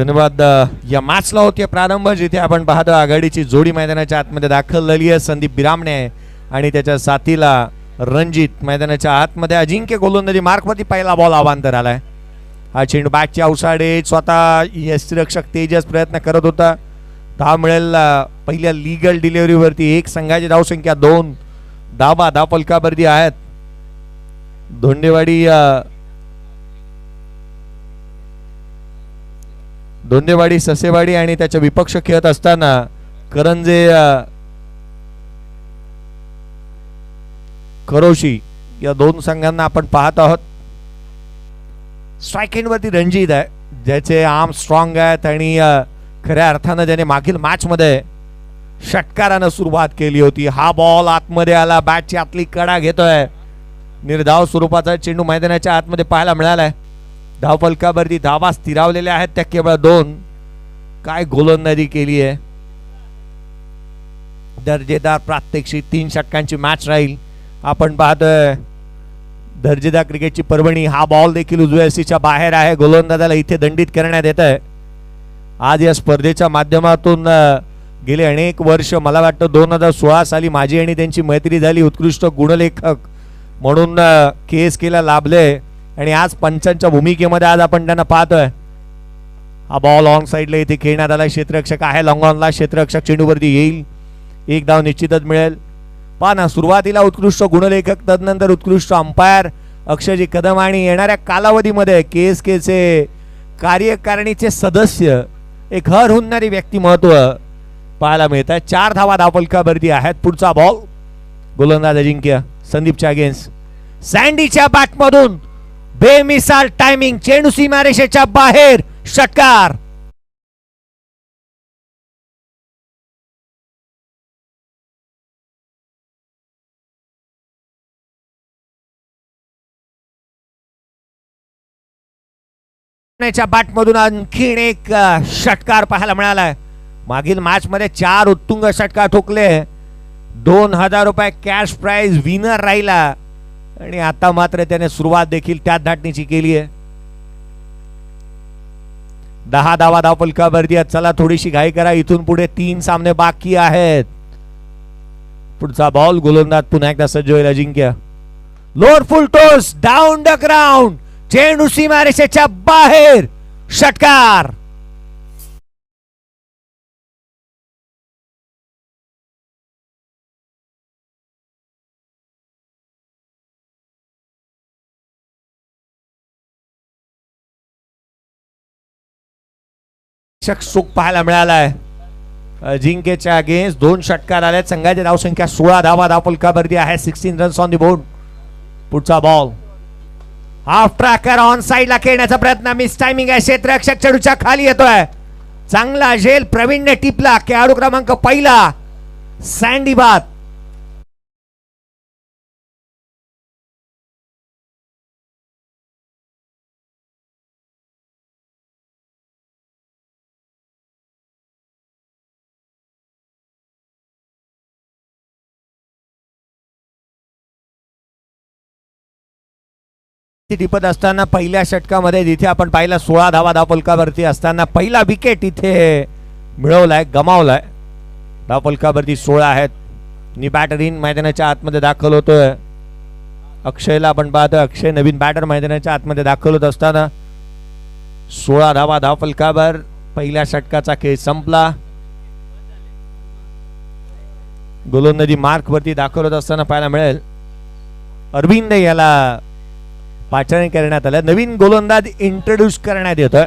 धन्यवाद या मॅचला होती प्रारंभ जिथे आपण पाहतो आघाडीची जोडी मैदानाच्या आतमध्ये दाखल झाली आहे. संदीप बिरामणे आणि त्याच्या साथीला रणजित मैदानाच्या आतमध्ये अजिंक्य गोलंदाजी मार्कवरती पहिला बॉल अवांतर आलाय. हा चेंडू बॅटच्या अवसाडे स्वतः यशरक्षक तेजस प्रयत्न करत होता. धाव मिळेल पहिल्या लिगल डिलिव्हरीवरती एक संघाची धावसंख्या दोन. धाबा धाव पलकावरती आहेत. धोंडेवाडी धोंदेवाडी ससेवाडी आणि त्याच्या विपक्ष खेळत असताना करंजे करोशी खरोशी या दोन संघांना आपण पाहत आहोत. स्ट्राईक वरती रणजित आहे ज्याचे आर्म स्ट्रॉंग आहेत आणि खऱ्या अर्थानं ज्याने मागील मॅच मध्ये षटकारानं सुरुवात केली होती. हा बॉल आतमध्ये आला. बॅटची आतली कडा घेतोय. निर्धाव स्वरूपाचा चेंडू मैदानाच्या आतमध्ये पाहायला मिळालाय. धावफलकावरती धावा स्थिरावलेल्या आहेत. त्या केवळ दोन. काय गोलंदाजी केली आहे. दर्जेदार प्रात्यक्षिक. तीन षटकांची मॅच राहील. आपण पाहतोय दर्जेदार क्रिकेटची पर्वणी. हा बॉल देखील उजव्या बाहेर आहे. गोलंदाजाला इथे दंडित करण्यात येत आहे. आज या स्पर्धेच्या माध्यमातून गेले अनेक वर्ष मला वाटतं दोन हजार सोळा साली माझी आणि त्यांची मैत्री झाली. उत्कृष्ट गुणलेखक म्हणून के एस केला लाभले. आणि आज पंचांच्या भूमिकेमध्ये आज आपण त्यांना पाहतोय. हा बॉल ऑन साईडला इथे खेळण्यात आला क्षेत्ररक्षक आहे. लॉंग ऑनला क्षेत्ररक्षक चेंडूवरती येईल. एक धाव निश्चितच मिळेल. पहा ना सुरुवातीला उत्कृष्ट गुणलेखक तदनंतर उत्कृष्ट अंपायर अक्षयजी कदम आणि येणाऱ्या कालावधीमध्ये के एस केचे कार्यकारिणीचे सदस्य एक हर हुनणारी व्यक्तिमत्व पाहायला मिळत आहे चार धावा धावपलकावरती आहेत. पुढचा बॉल गोलंदाज अजिंक्य संदीपच्या अगेन्स्ट सँडीच्या बॅटमधून बेमिसाल टायमिंग चेंडू सीमारेषेच्या बाहेर. षटकार. बाटमधून बॅटमधून आणखीन एक षटकार पाहायला मिळालाय. मागील मॅच मध्ये चार उत्तुंग षटकार ठोकले. दोन हजार रुपये कॅश प्राइज विनर राहिला. आणि आता मात्र त्याने सुरुवात देखील त्याच धाटणीची केली आहे. दहा धावा धावपलकावरती आहेत. चला थोडीशी घाई करा. इथून पुढे तीन सामने बाकी आहेत. पुढचा बॉल गोलंदाज पुन्हा एकदा सज्ज होईल Ajinkya. Lower full toss down the ground चेंडू सीमारेषेच्या बाहेर. षटकार. शक सुख पाहायला मिळालाय. अजिंक्यच्या अगेन्स्ट दोन षटकार आले संघाची धावसंख्या सोळा धावा धावपलकावरती आहे. Sixteen runs on the board पुढचा बॉल हाफ ट्रॅकर ऑन साईडला खेळण्याचा प्रयत्न. मिस टायमिंग आहे. क्षेत्ररक्षक चेडूच्या खाली येतोय. चांगला झेल प्रवीणने टिपला. खेळाडू क्रमांक पहिला. सँडी बात टिपत असताना पहिल्या षटकामध्ये जिथे आपण पाहिला सोळा धावा धावपलकावरती असताना पहिला विकेट इथे मिळवलाय गमावलाय. धावपलकावरती सोळा आहेत. नी बॅटर इन मैदानाच्या आतमध्ये दाखल होतोय. अक्षयला आपण पाहतो अक्षय नवीन बॅटर मैदानाच्या आतमध्ये दाखल होत असताना सोळा धावा धावपलकावर पहिल्या षटकाचा खेळ संपला. गोलंदाजी मार्क वरती दाखल होत असताना पाहायला मिळेल. अरविंद याला पाचारण करण्यात आलं. नवीन गोलंदाज इंट्रोड्यूस करण्यात येतोय.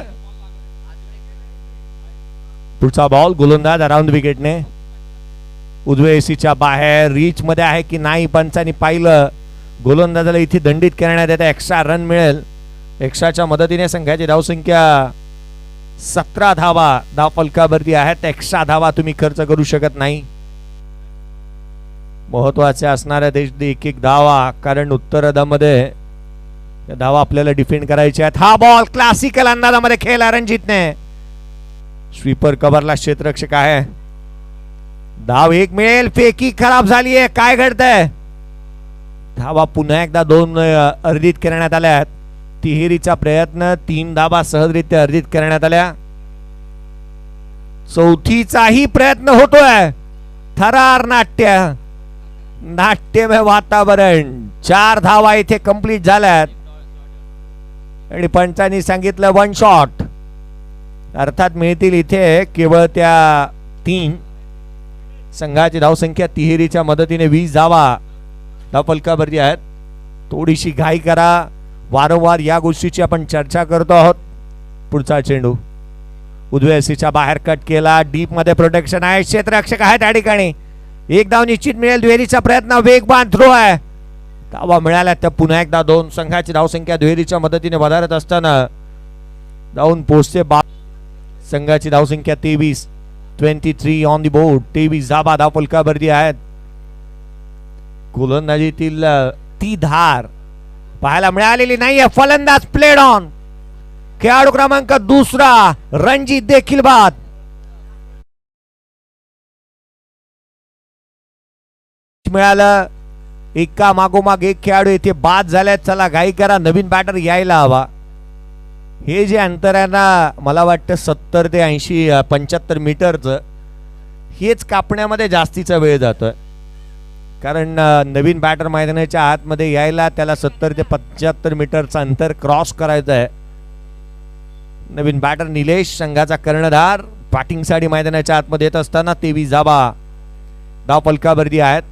पुढचा बॉल गोलंदाज अराउंड विकेटने उजवे एसीच्या बाहेर रीच मध्ये आहे की नाही पंचांनी पाहिलं. गोलंदाजाला इथे दंडित करण्यात येतं. एक्स्ट्रा रन मिळेल. एक्स्ट्राच्या मदतीने संघाची धावसंख्या सतरा धावा धाव फलकावरती आहेत. एक्स्ट्रा धावा तुम्ही खर्च करू शकत नाही. महत्त्वाचे असणाऱ्या देश एक एक धावा कारण उत्तरदामध्ये या धावा आपल्याला डिफेंड करायच्या आहेत. हा बॉल क्लासिकल अंदाजामध्ये खेळला रणजितने. स्वीपर कव्हरला क्षेत्ररक्षक आहे. धाव एक मिळेल फेकी खराब झाली आहे. काय घडतंय? धावा पुन्हा एकदा दोन अर्धित अर्जित करण्यात आल्या आहेत. तिहेरीचा प्रयत्न तीन धाबा सहजरित्या अर्जित करण्यात आल्या. चौथीचाही प्रयत्न होतोय. थरार नाट्य. नाट्यमय वातावरण. चार धावा इथे कंप्लीट झाल्यात आणि पंचांनी सांगितलं वन शॉट अर्थात मिळतील इथे केवळ त्या तीन. संघाची धावसंख्या तिहेरीच्या मदतीने वीस धावा धावपलकावरती आहेत. थोडीशी घाई करा. वारंवार या गोष्टीची आपण चर्चा करतो आहोत. पुढचा चेंडू. उद्वेसीच्या बाहेर कट केला. डीपमध्ये प्रोटेक्शन आहे. क्षेत्ररक्षक आहे त्या ठिकाणी. एक धाव निश्चित मिळेल दुहेरीचा प्रयत्न. वेगवान थ्रो आहे. धावा मिळाल्या तर पुन्हा एकदा दोन संघाची धावसंख्या दुहेरीच्या मदतीने वधारत असताना धावून पोहोचते बा संघाची धावसंख्या तेवीस. Twenty three on the board तेवीस धाबा धाव फलकावरती आहेत. गोलंदाजीतील ती धार पाहायला मिळालेली नाहीये. फलंदाज प्लेड ऑन खेळाडू क्रमांक दुसरा रणजित देखील बाद. मिळालं. एका मागोमाग एक खेळाडू इथे बाद झाल्यात चला घाई करा नवीन बॅटर यायला हवा. हे जे अंतर आहे ना मला वाटतं सत्तर ते ऐंशी पंच्याहत्तर मीटरचं हेच कापण्यामध्ये जास्तीचा वेळ जातो कारण नवीन बॅटर मैदानाच्या आतमध्ये यायला त्याला सत्तर ते पंच्याहत्तर मीटरचं अंतर क्रॉस करायचं आहे. नवीन बॅटर निलेश संघाचा कर्णधार बॅटिंगसाठी मैदानाच्या आतमध्ये येत असताना तेवीस जाबा. धाव पलकावरती आहेत.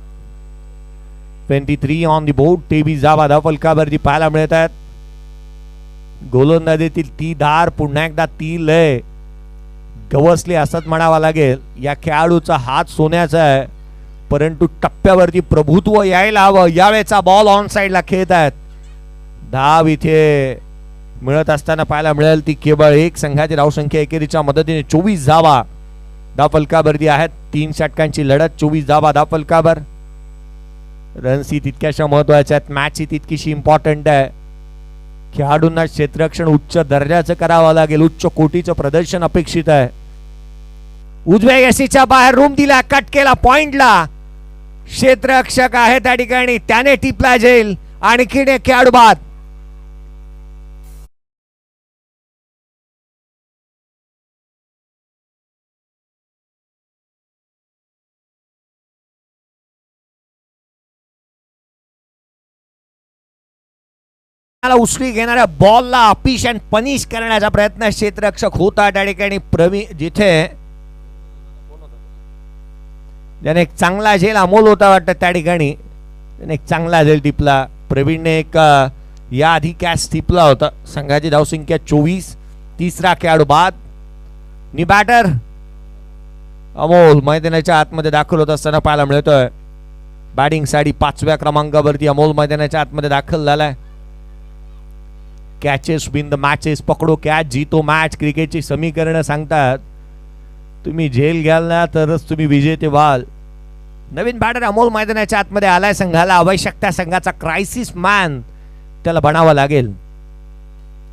Twenty three on the board तेवीस जाबा धाव पलकावरती पाहायला मिळत आहेत गोलंदाजीतील ती धार पुन्हा एकदा ती लय गवसली असंच म्हणावा लागेल। या खेळाडूचा हात सोन्याचा आहे परंतु टप्प्यावरती प्रभुत्व यायला हवं. यावेळेचा बॉल ऑन साईडला खेळत आहेत. धाव इथे मिळत असताना पाहायला मिळेल ती केवळ एक संघाची धावसंख्या एकेरीच्या मदतीने. चोवीस धावा फलकावरती आहेत. तीन षटकांची लढत. चोवीस धावा फलकावर रन्स ही तितक्याशा महत्त्वाच्या आहेत. मॅच ही तितकीशी इम्पॉर्टंट आहे. खेळाडूंना क्षेत्ररक्षण उच्च दर्जाचं करावं लागेल. उच्च कोटीचं प्रदर्शन अपेक्षित आहे. उजव्या यशीच्या बाहेर रूम दिला कट केला पॉइंटला क्षेत्ररक्षक आहे त्या ठिकाणी. त्याने टिपला जाईल आणखीन एक खेळाडू बाद. उचली घेणाऱ्या बॉलला अपिश अँड पनिश करण्याचा प्रयत्न क्षेत्ररक्षक होता त्या ठिकाणी प्रवीण जिथे ज्याने एक चांगला झेल अमोल होता वाटतं त्या ठिकाणी त्याने एक चांगला झेल टिपला. प्रवीणने एक याआधी कॅच टिपला होता. संघाची धावसंख्या चोवीस तिसरा खेळाडू बाद. नि बॅटर अमोल मैदानाच्या आतमध्ये दाखल होत असताना पाहायला मिळतोय. बॅटिंग साडी पाचव्या क्रमांकावरती अमोल मैदानाच्या आतमध्ये दाखल झालाय. कॅचेस विन द मॅचेस पकडो कॅच जीतो मॅच क्रिकेटची समीकरणं सांगतात. तुम्ही झेल घ्याल ना तरच तुम्ही विजेते व्हाल. नवीन बॅटर अमोल मैदानाच्या आतमध्ये आलाय संघाला. आवश्यकता संघाचा क्रायसिस मॅन त्याला बनावा लागेल.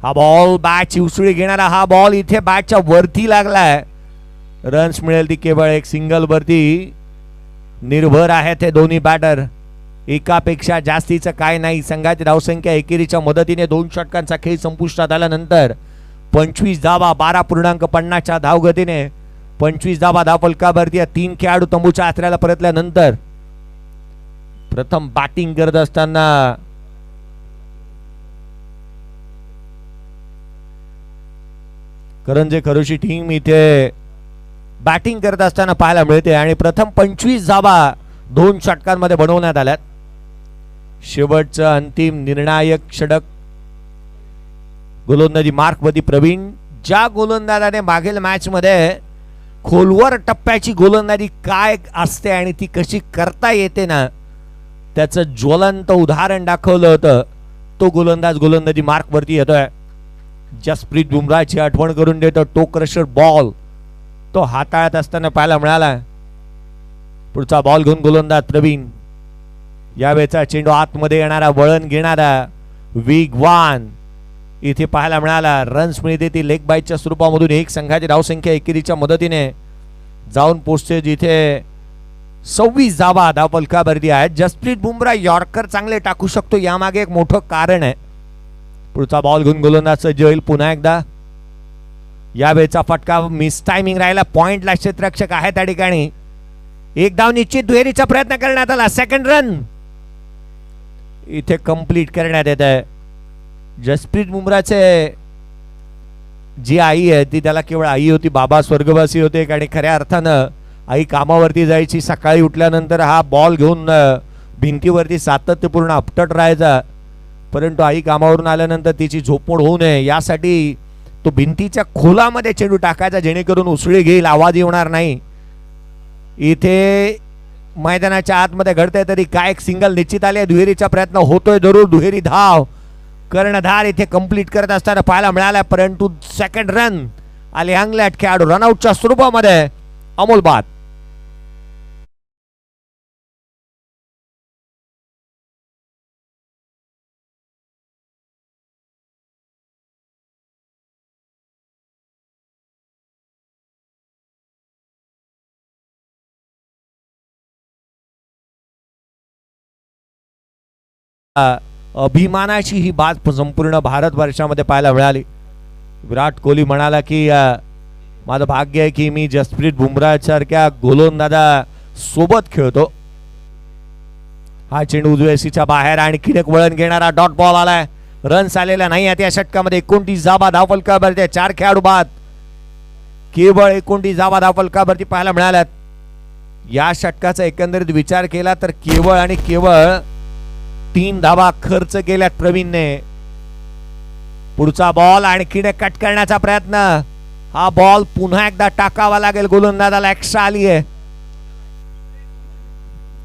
हा बॉल बॅटची उसळी घेणारा हा बॉल इथे बॅटच्या वरती लागलाय. रन्स मिळेल ती केवळ एक सिंगल वरती. निर्भर आहेत हे दोन्ही बॅटर एकापेक्षा जास्तीचं काय नाही. संघाची धावसंख्या एकेरीच्या मदतीने दोन षटकांचा खेळ संपुष्टात आल्यानंतर पंचवीस धावा बारा पूर्णांक पन्नासच्या धावगतीने पंचवीस धावा धावफलकावरती या तीन खेळाडू तंबूच्या आचऱ्याला परतल्यानंतर प्रथम बॅटिंग करत असताना करंजे खरोशी टीम इथे बॅटिंग करत असताना पाहायला मिळते आणि प्रथम पंचवीस धावा दोन षटकांमध्ये बनवण्यात आल्यात. शेवटचं अंतिम निर्णायक षडक. गोलंदाजी मार्कवरती प्रवीण. ज्या गोलंदाजाने मागील मॅचमध्ये खोलवर टप्प्याची गोलंदाजी काय असते आणि ती कशी करता येते ना त्याचं ज्वलंत उदाहरण दाखवलं होतं. तो गोलंदाज गोलंदाजी मार्कवरती येतोय. जसप्रीत बुमराची आठवण करून देतो. टो क्रशर बॉल तो हाताळत असताना पाहायला मिळाला. पुढचा बॉल घेऊन गोलंदाज प्रवीण. यावेळेचा चेंडू आतमध्ये येणारा वळण घेणारा वेगवान इथे पाहायला मिळाला रन्स मिळते ती लेग बाईटच्या स्वरूपामधून एक संघाची धावसंख्या एकेरीच्या मदतीने जाऊन पोचते जिथे सव्वीस जावा धावपलकावरती आहेत. जसप्रीत बुमरा यॉर्कर चांगले टाकू शकतो. यामागे एक मोठं कारण आहे. पुढचा बॉल घेऊन गोलंदाज सज्ज होईल पुन्हा एकदा. यावेळेचा फटका मिस टायमिंग राहिला पॉइंटला क्षेत्ररक्षक आहे त्या ठिकाणी. एक धाव निश्चित दुहेरीचा प्रयत्न करण्यात आला. सेकंड रन इथे कंप्लीट करण्यात येत आहे. जसप्रीत बुमराचे जी आई आहे ती त्याला केवळ आई होती बाबा स्वर्गवासी होते आणि खऱ्या अर्थानं आई कामावरती जायची सकाळी उठल्यानंतर हा बॉल घेऊन भिंतीवरती सातत्यपूर्ण आपटट राहायचा. परंतु आई कामावरून आल्यानंतर तिची झोपमोड होऊ नये यासाठी तो भिंतीच्या खोलामध्ये चेंडू टाकायचा जेणेकरून उसळी घेईल आवाज येणार नाही. इथे मैदानाच्या आतमध्ये घडतंय तरी काय एक सिंगल निश्चित आले दुहेरीचा प्रयत्न होतोय जरूर. दुहेरी धाव. कर्णधार इथे कंप्लीट करत असताना पाहायला मिळाला परंतु सेकंड रन आले अंगल्याट खेळाडू रनआउटच्या स्वरूपामध्ये. अमोल बाद अभिमानाची ही बात संपूर्ण भारतवर्षामध्ये पाहायला मिळाली. विराट कोहली म्हणाला की माझं भाग्य आहे की मी जसप्रीत बुमराह सारख्या गोलंदाजा सोबत खेळतो. हा चेंडू उजव्यासीच्या बाहेर आणखीन एक वळण घेणारा डॉट बॉल आलाय. रन्स आलेला नाही आहेत या षटकामध्ये. एकोणतीस जाबा धावफलकावरती चार खेळाडू बाद. केवळ एकोणतीस जाबा धावफलकावरती पाहायला मिळाल्यात. या षटकाचा एकंदरीत विचार केला तर केवळ आणि केवळ तीन धावा खर्च केल्यात प्रवीणने. पुढचा बॉल आणखीन कट करण्याचा प्रयत्न. हा बॉल पुन्हा एकदा टाकावा लागेल गोलंदाजाला. एक्स्ट्रा आली आहे.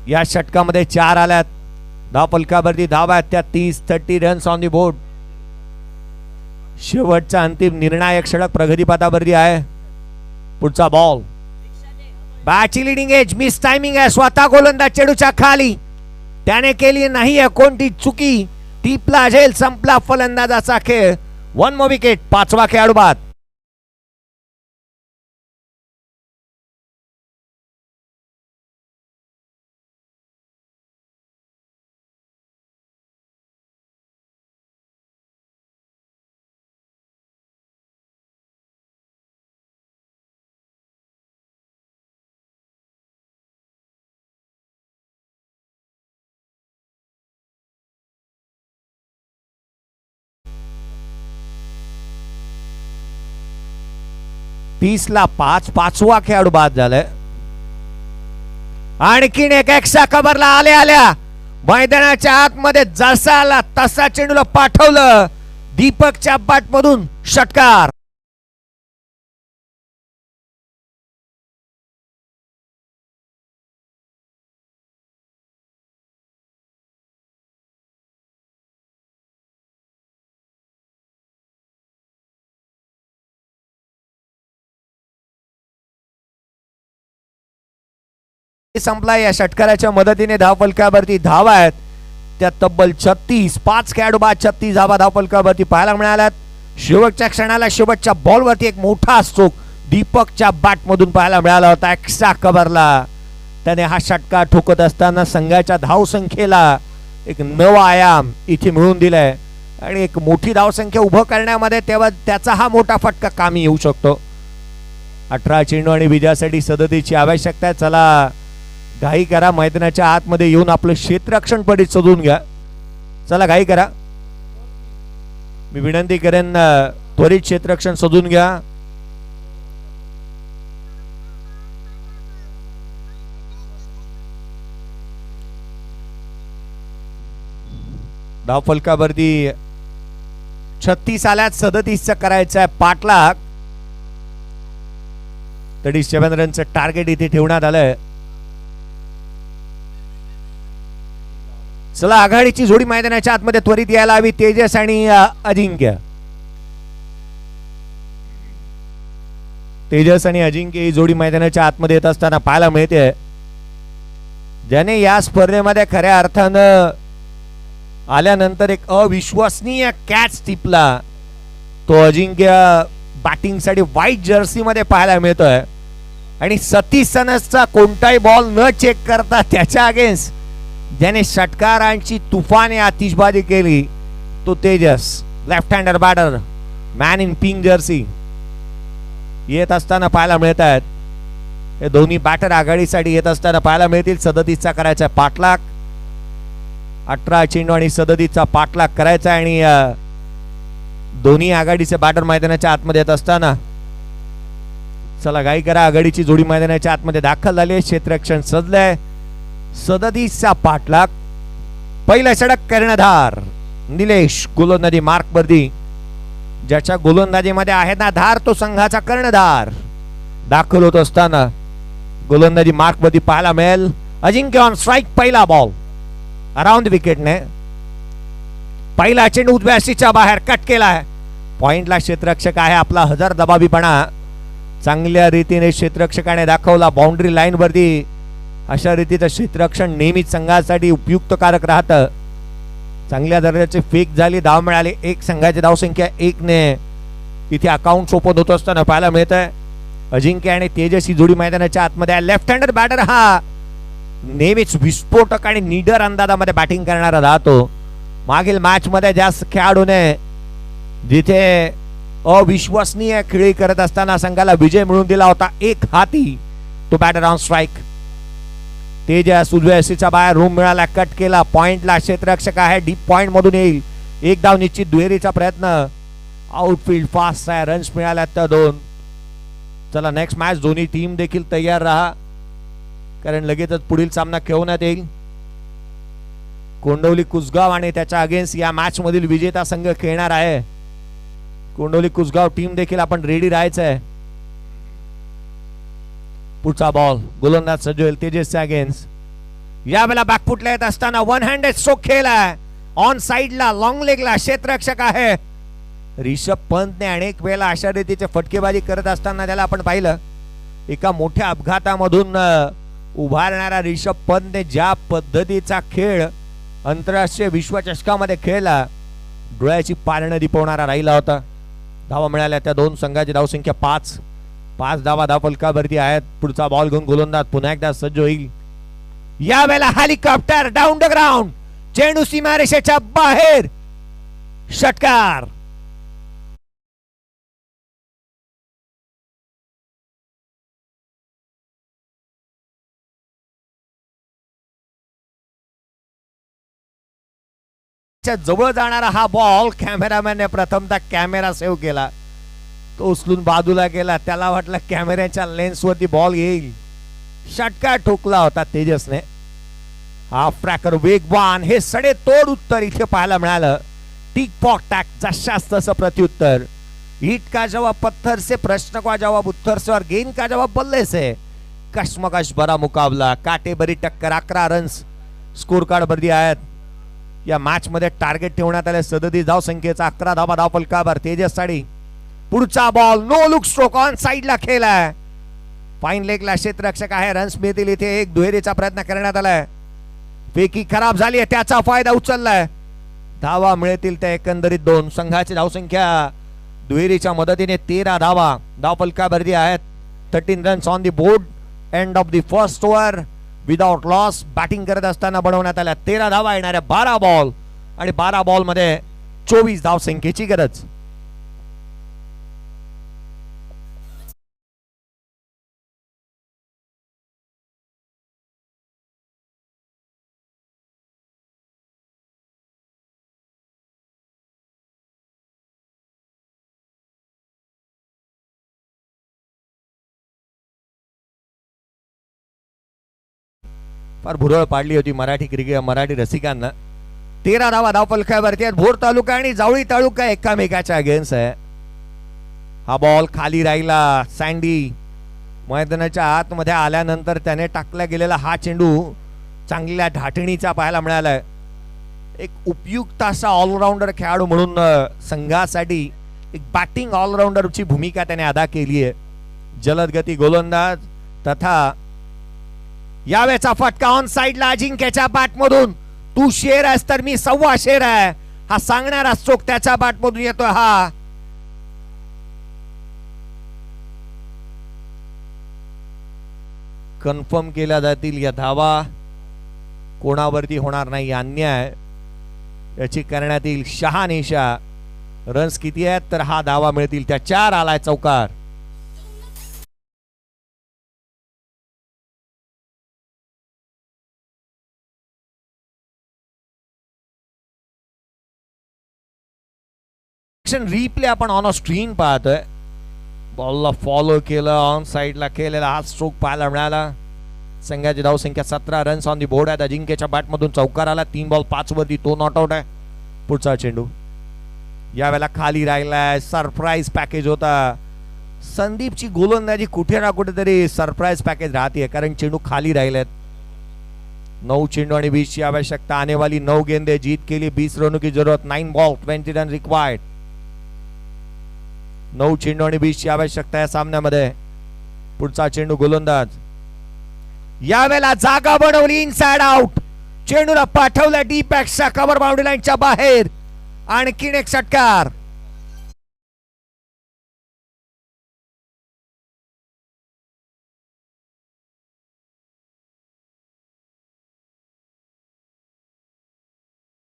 या षटकामध्ये चार आल्यात. धावपलकावरती धाव आहेत त्या तीस thirty runs on the board शेवटचा अंतिम निर्णायक षडक प्रगतीपथावरती आहे. पुढचा बॉल बॅची लिडिंग एज मिस टायमिंग आहे. स्वतः गोलंदाज चेडूच्या खाली. त्याने केली नाही आहे कोणती चुकी? टिपला झेल संपला फलंदाजाचा खेळ. वन मो विकेट पाचवा खेळाडू बाद तीस ला पाच पाचवा खेळाडू बाद झालाय. आणखीन एक एक्स्ट्रा कबरला आल्या आल्या. मैदानाच्या आतमध्ये जसा आला तसा चेंडूला पाठवलं. दीपकच्या बाट मधून षटकार. संपला या षटकाराच्या मदतीने धावफलकावरती धावा आहेत. त्या तब्बल छत्तीस पाच खेळाडू बाद छत्तीस धावा धावफलकावरती पाहायला मिळाल्यात. शेवटच्या क्षणाला शेवटच्या बॉलवरती एक मोठा स्ट्रोक दीपकच्या बॅटमधून पाहायला मिळाला होता. एक्स्ट्रा कबरला त्याने हा षटका ठोकत असताना संघाच्या धावसंख्येला एक नवा आयाम इथे मिळून दिलाय. आणि एक मोठी धावसंख्या उभं करण्यामध्ये तेव्हा त्याचा हा मोठा फटका कामी येऊ शकतो. अठरा चेंडू आणि विजयासाठी सदतीची आवश्यकता आहे. चला घाई करा मैदानाच्या आतमध्ये येऊन आपलं क्षेत्ररक्षण पडीत शोधून घ्या. चला घाई करा. मी विनंती करेन त्वरित क्षेत्ररक्षण शोधून घ्या. धावफलकावरती छत्तीस आल्यात सदतीसचं करायचा आहे पाठलाग तरी सेवन रनचं टार्गेट इथे ठेवण्यात आलंय. चला आघाडीची जोडी मैदानाच्या आतमध्ये त्वरित यायला हवी. तेजस आणि अजिंक्य. तेजस आणि अजिंक्य ही जोडी मैदानाच्या आतमध्ये येत असताना पाहायला मिळते. ज्याने या स्पर्धेमध्ये खऱ्या अर्थानं आल्यानंतर एक अविश्वसनीय कॅच टिपला. तो अजिंक्य बॅटिंगसाठी व्हाईट जर्सी मध्ये पाहायला मिळतोय. आणि सतीश सनसचा कोणताही बॉल न चेक करता त्याच्या अगेन्स्ट ज्याने षटकारांची तुफाने आतिषबाजी केली तो Tejas left hander batter man in pink jersey येत असताना पाहायला मिळत आहेत. हे दोन्ही बॅटर आघाडीसाठी येत असताना पाहायला मिळतील. सदतीसचा करायचा पाठलाग. अठरा चेंडू आणि सदतीसचा पाठलाग करायचा आहे आणि दोन्ही आघाडीचे बॅटर मैदानाच्या आतमध्ये येत असताना. चला गाई करा. आघाडीची जोडी मैदानाच्या आतमध्ये दाखल झाली आहे. क्षेत्ररक्षण सजलंय. सदतीसचा पाठलाग. पहिला षडक कर्णधार निलेश गोलंदाजी मार्क वर्दी ज्याच्या गोलंदाजीमध्ये आहे ना धार तो संघाचा कर्णधार. दाखल होत असताना गोलंदाजी मार्क वर्दी पाहायला मिळेल. अजिंक्य ऑन स्ट्राईक पहिला बॉल अराउंड विकेटने पहिला चेंडू उजव्या सीच्या बाहेर कट केला आहे. पॉइंटला क्षेत्ररक्षक आहे आपला हजार दबाबीपणा. चांगल्या रीतीने क्षेत्ररक्षकाने दाखवला बाउंड्री लाईन वरती. अशा रीतीचं क्षेत्ररक्षण नेहमीच संघासाठी उपयुक्तकारक राहतं. चांगल्या दर्जाची फेक झाली धाव मिळाली. एक संघाची धावसंख्या एकने इथे अकाउंट सोपत होत असताना पाहायला मिळत आहे अजिंक्य आणि तेजस्वी जोडी मैदानाच्या आतमध्ये लेफ्ट हँडर बॅटर हा नेहमीच विस्फोटक आणि निडर अंदाजामध्ये बॅटिंग करणारा राहतो. मागील मॅचमध्ये जास्त खेळाडूने जिथे अविश्वसनीय खेळी करत असताना संघाला विजय मिळवून दिला होता. एक हाती. तो बॅटर ऑन स्ट्राईक तेजस उजव्या एसीचा बाहेर रूम मिळाला. कट केला. पॉइंटला क्षेत्ररक्षक आहे. डीप पॉइंट मधून येईल. एक धाव निश्चित दुहेरीचा प्रयत्न. आउटफील्ड फास्ट आहे. रन्स मिळाल्यात त्या दोन. चला नेक्स्ट मॅच दोन्ही टीम देखील तयार राहा. कारण लगेचच पुढील सामना खेळवण्यात येईल. कोंडवली कुसगाव आणि त्याच्या अगेन्स्ट या मॅच मधील विजेता संघ खेळणार आहे. कोंडवली कुसगाव टीम देखील आपण रेडी राहायचं आहे. पुढचा बॉल गोलंदाज सज्ज होईल तेजसच्या अगेन्स्ट यावेळेला बॅकफुटला येत असताना वन हँडेड स्ट्रोक खेळलाय. ऑन साइडला लॉंग लेगला क्षेत्ररक्षक आहे. रिषभ पंतने अनेक वेळेला अशा रीतीचे फटकेबाजी करत असताना त्याला आपण पाहिलं. एका मोठ्या अपघातामधून उभारणारा रिषभ पंतने ज्या पद्धतीचा खेळ आंतरराष्ट्रीय विश्वचषकामध्ये खेळला डोळ्याची पारणं दिपवणारा राहिला होता. धावा मिळाल्या त्या दोन संघाची धावसंख्या पाच. पाच धावा धाव फलकावरती आहेत. पुढचा बॉल घेऊन गोलंदाज पुन्हा एकदा सज्ज होईल. या वेळेला हेलिकॉप्टर डाऊन द ग्राउंड चेंडू सीमारेषेच्या बाहेर. षटकार. जवळ जाणारा हा बॉल कॅमेरामॅनने प्रथमतः कॅमेरा सेव्ह केला. तो उचलून बाजूला गेला. त्याला वाटलं कॅमेऱ्याच्या लेन्सवरती बॉल येईल. षटकार ठोकला होता तेजसने. हा फ्रॅकर वेगवान. हे सडे तोड उत्तर इथे पाहायला मिळालं. टिक पॉक टॅक जशाच तसं प्रत्युत्तर. ईट का जवाब पत्थर से प्रश्न का जवाब उत्तर से और गेंद का जवाब बल्ले से. कश्मकश बरा मुकाबला. काटे बरी टक्कर अकरा रन्स स्कोर कार्ड वरती आहेत. या मॅच मध्ये टार्गेट ठेवण्यात आले. सदतीस धाव संख्येचा अकरा धावा धाव फलकावर तेजस साडी. पुढचा ball no look stroke on साईडला खेळलाय फाईन लेगला क्षेत्ररक्षक आहे रन्स मिळतील इथे एक दुहेरीचा प्रयत्न करण्यात आलाय. फेकी खराब झाली आहे त्याचा फायदा उचललाय. धावा मिळतील त्या एकंदरीत दोन संघाची धावसंख्या. दुहेरीच्या मदतीने तेरा धावा धाव फलकावरती आहेत? Thirteen runs on the board end of the first over without loss batting करत असताना बनवण्यात आल्या. तेरा धावा येणाऱ्या बारा बॉल आणि बारा बॉलमध्ये चोवीस धावसंख्येची गरज. फार भुरळ पाडली होती मराठी क्रिकेट मराठी रसिकांना. तेरा धावा धाव फलकावरती आहेत भोर तालुका आणि जावळी तालुका एकामेकाच्या अगेन्स्ट आहे. हा बॉल खाली राहिला. सँडी मैदानाच्या आतमध्ये आल्यानंतर त्याने टाकला गेलेला हा चेंडू चांगल्या ढाटणीचा पाहायला मिळालाय. एक उपयुक्त असा ऑलराऊंडर खेळाडू म्हणून संघासाठी एक बॅटिंग ऑलराऊंडरची भूमिका त्याने अदा केली आहे. जलदगती गोलंदाज तथा यावेळेचा फटका ऑन साईडला अजिंक्यच्या बॅटमधून तू शेर आहेस तर मी सव्वा शेर आहे. हा सांगणारा चोख त्याच्या बॅटमधून येतोय हा. कन्फर्म केल्या जातील या धावा. कोणावरती होणार नाही अन्याय. याची करण्यात येईल शहानिशा. रन्स किती आहेत? तर हा धावा मिळतील त्या चार आलाय चौकार. एक्शन रिप्ले आपण ऑन अ स्क्रीन पाहतोय. बॉलला फॉलो केलं ऑन साईडला केलेला हा स्ट्रोक पाहायला मिळाला. संघाची धावसंख्या सतरा रन्स ऑन दी बोर्ड आहेत अजिंक्यच्या बॅटमधून चौकार आला. तीन बॉल पाच वरती तो नॉट आउट आहे. पुढचा चेंडू. यावेळेला खाली राहिलाय. सरप्राईज पॅकेज होता. संदीपची गोलंदाजी कुठे ना कुठेतरी सरप्राईज पॅकेज राहते कारण चेंडू खाली राहिलेत. नऊ चेंडू आणि वीसची आवश्यकता. आने वाली नऊ गेंदे जीत के लिए बीस रनों की जरूरत. Nine ball twenty run required नऊ चेंडू आणि वीसची आवश्यकता या सामन्यामध्ये. पुढचा चेंडू गोलंदाज. यावेळेला जागा बनवली इनसाइड आउट चेंडूला पाठवलं डी पॅक्सच्या कव्हर बाउंड्री लाईनच्या बाहेर. आणखीन एक षटकार.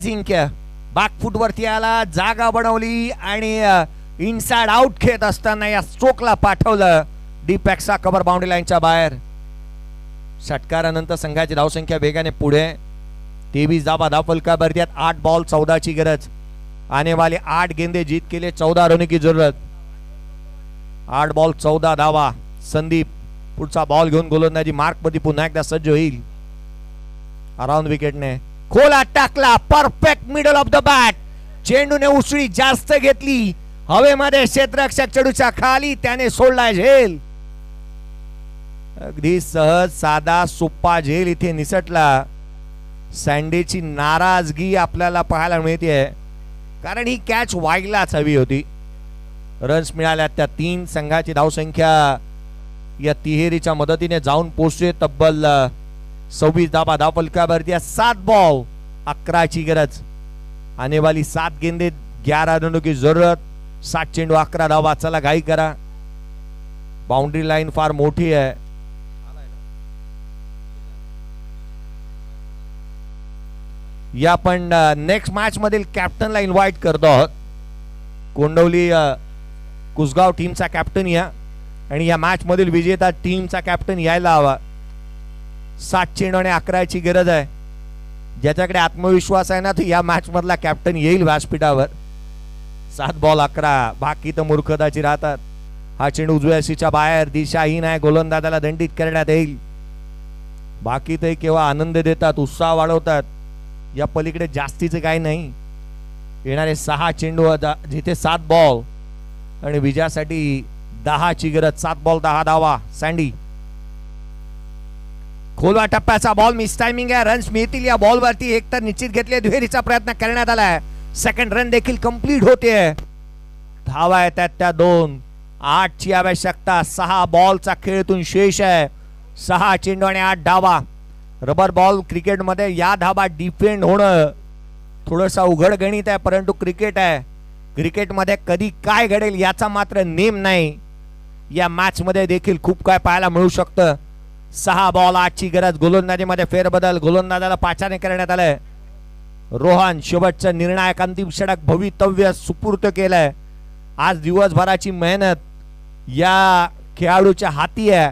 जिंक्य. बॅकफूट वरती आला जागा बनवली आणि इनसाइड आउट खेळत असताना या स्ट्रोकला पाठवलं. डीपॅक्सा कव्हर बाउंड्री लाईनच्या बाहेर. षटकारानंतर संघाची धावसंख्या वेगाने पुढे. तेवीस धाबा धावफलका फलकावरती आठ बॉल चौदाची गरज. आने वाले आठ गेंदे जीत के लिए चौदा रनों की जरूरत आठ बॉल चौदा धावा. संदीप पुढचा बॉल घेऊन गोलंदाजी मार्कमध्ये पुन्हा एकदा सज्ज होईल. अराउंड विकेटने खोला टाकला. Perfect middle of the bat चेंडूने उसळी जास्त घेतली. हवेमध्ये क्षेत्ररक्षक चेडूच्या खाली त्याने सोडला झेल. अगदी सहज साधा सोप्पा झेल इथे निसटला. सँडेची नाराजगी आपल्याला पाहायला मिळते कारण ही कॅच व्हायलाच हवी होती. रन्स मिळाल्या त्या तीन संघाची धावसंख्या. या तिहेरीच्या मदतीने जाऊन पोचते तब्बल सव्वीस धाबा धाव फलकावरती सात बॉल अकराची गरज. आनेवाली सात गेंदे ग्यारह रनों की जरूरत. सात चेंडू अकरा धाव वाचायला घाई करा. बाउंड्री लाईन फार मोठी आहे. या आपण नेक्स्ट मॅच मधील कॅप्टनला इन्व्हाइट करतो आहोत. कोंडवली कुसगाव टीमचा कॅप्टन या. आणि या मॅच मधील विजेता टीमचा कॅप्टन यायला हवा. सात चेंडू आणि अकराची गरज आहे. ज्याच्याकडे आत्मविश्वास आहे ना तो या मॅच मधला कॅप्टन येईल व्यासपीठावर. सात बॉल अकरा. बाकी तर मूर्खदाची राहतात. हा चेंडू उजव्या सीच्या बाहेर दिशाहीन आहे. गोलंदाजाला दंडित करण्यात येईल. बाकी ते केव्हा आनंद देतात उत्साह वाढवतात या पलीकडे जास्तीचं काही नाही. येणारे सहा चेंडू जिथे सात बॉल आणि विजयासाठी दहाची गरज. सात बॉल दहा धावा. सँडी. खोलवा टप्प्याचा बॉल. मिस टायमिंग आहे. रन्स मिळतील या बॉल वरती एक तर निश्चित घेतले. दुहेरीचा प्रयत्न करण्यात आलाय. सेकंड रन देखील कंप्लीट होते धावा येतात त्या दोन. आठची आवश्यकता सहा बॉलचा खेळतून शेष आहे. सहा चेंडू आणि आठ धावा. रबर बॉल क्रिकेटमध्ये या धाबा डिफेंड होणं थोडंसं अवघड गणित आहे परंतु क्रिकेट आहे. क्रिकेटमध्ये कधी काय घडेल याचा मात्र नेम नाही. या मॅचमध्ये देखील खूप काय पाहायला मिळू शकतं. सहा बॉल आठची गरज गोलंदाजीमध्ये फेरबदल गोलंदाजाला पाचाने करण्यात आलं रोहन शेवटचा निर्णायक अंतिम षडक भवितव्य सुपूर्त केलंय. आज दिवसभराची मेहनत या खेळाडूच्या हाती आहे.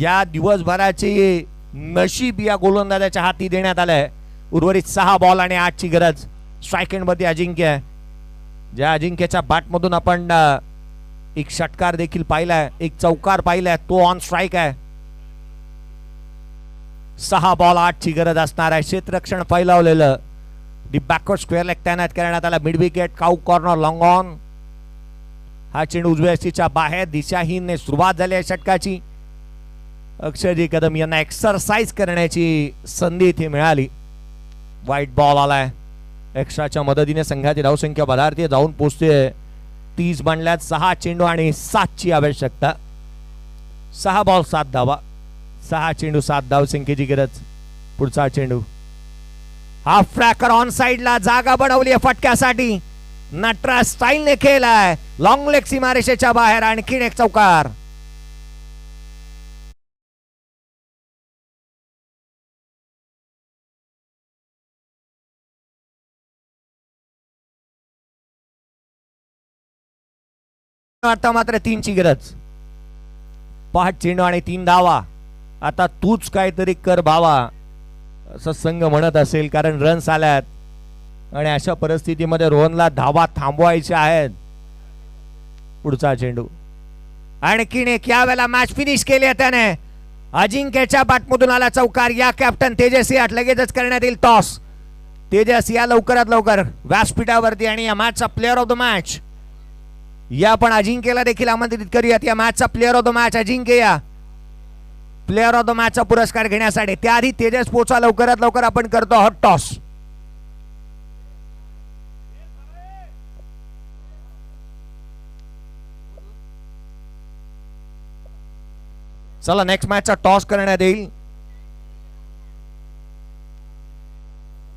या दिवसभराची नशीब या गोलंदाजाच्या हाती देण्यात आलंय. उर्वरित सहा बॉल आणि आठची गरज. स्ट्रायकेंडमध्ये अजिंक्य आहे. ज्या अजिंक्यच्या बॅटमधून आपण एक षटकार देखील पाहिलाय एक चौकार पाहिलाय तो ऑन स्ट्राईक आहे. सहा बॉल आठची गरज असणार आहे. क्षेत्ररक्षण फैलावलेलं. दी बॅकवर्ड स्क्वेअर लेग तैनात करण्यात आला mid wicket cow corner long on हा चेंडू उजव्याच्या बाहेर दिशाहीनने सुरुवात झाली आहे षटकाची. अक्षरजी कदम यांना एक्सरसाइज करण्याची संधी इथे मिळाली. वाईट बॉल आलाय. एक्स्ट्राच्या मदतीने संघाची धावसंख्या बधारते जाऊन पोचते. तीस बनल्यात सहा चेंडू आणि सातची आवश्यकता. सहा बॉल सात धावा. सहा चेंडू सात धावसंख्येची गरज. पुढचा चेंडू. हाफ ट्रॅकर ऑन साइडला जागा बनवली आहे फटक्यासाठी. नटरा स्टाईलने खेळलाय. लॉंग लेग सीमारेषेच्या बाहेर आणखीन एक चौकार. आता मात्र तीनची गरज. पाच चेंडू आणि तीन धावा. आता तूच काहीतरी कर भावा असं संघ म्हणत असेल कारण रन्स आल्यात. आणि अशा परिस्थितीमध्ये रोहनला धावा थांबवायच्या आहेत. पुढचा चेंडू आणखीन एक यावेळेला मॅच फिनिश केली आहे त्याने. अजिंक्यच्या बाटमधून आला चौकार. या कॅप्टन तेजस याट लगेचच करण्यात येईल टॉस तेजस या लवकरात लवकर व्यासपीठावरती आणि या मॅचचा प्लेअर ऑफ द मॅच या आपण अजिंक्यला देखील आमंत्रित करूयात. या मॅचचा player of the match Ajinkya या. प्लेअर ऑफ द मॅचचा पुरस्कार घेण्यासाठी. त्याआधी तेजस स्पोर्ट्सचा लवकरात लवकर आपण करतो हॉट टॉस चला नेक्स्ट मॅचचा टॉस करण्यात येईल.